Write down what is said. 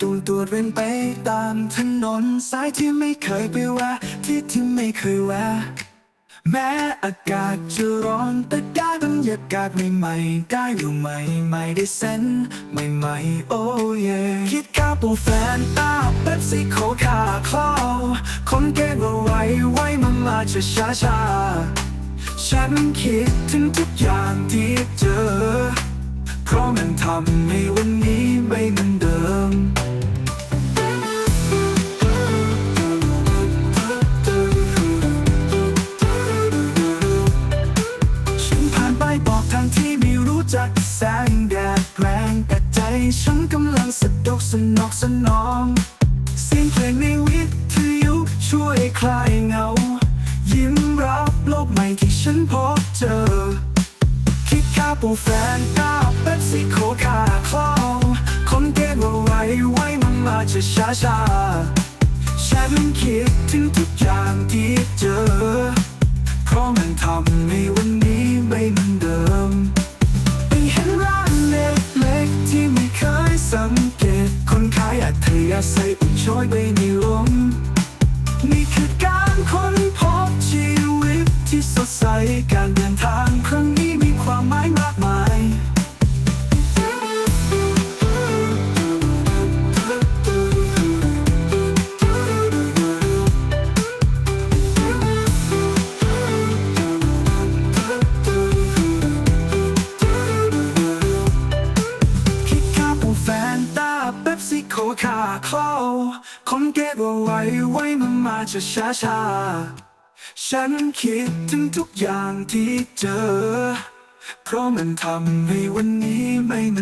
ตัวเรียนไปตามถนนสายที่ไม่เคยไปแวะที่ที่ไม่เคยแวะแม้อากาศจะร้อนแต่ได้บรรยากาศใหม่ๆได้อยู่ใหม่ใหม่ได้เส้นใหม่ๆโอ้เย่คิดข้าวปูแฟนตาเป๊ปซี่โคคาคลาวคนเก็บเอาไว้ไว้มันมาจะช้าช้าๆฉันคิดถึงทุกอย่างที่เจอเพราะมันทำให้ ฉันกำลังสะดกสนอกสนอง เสียงเพลงในวิทยุช่วยคลายเหงา ยิ้มรับโลกใหม่ที่ฉันพบเจอ คิดข้าปูแฟนก้าเป็ปซี่โคคาคลาวคนเก็บเอาไว้ไว้มันมาจะช้าช้าฉันคิดถึง ใส่อุ่นช้อยไปในลมนี่คือการค้นพบชีวิตที่สดใสการเดินทาง เป๊ปซี่โคคาคลาคนเก็บเอาไว้ไว้มันมาจะช้าช้าฉันคิดถึงทุกอย่างที่เจอ เพราะมันทำให้วันนี้ไม่เหมือน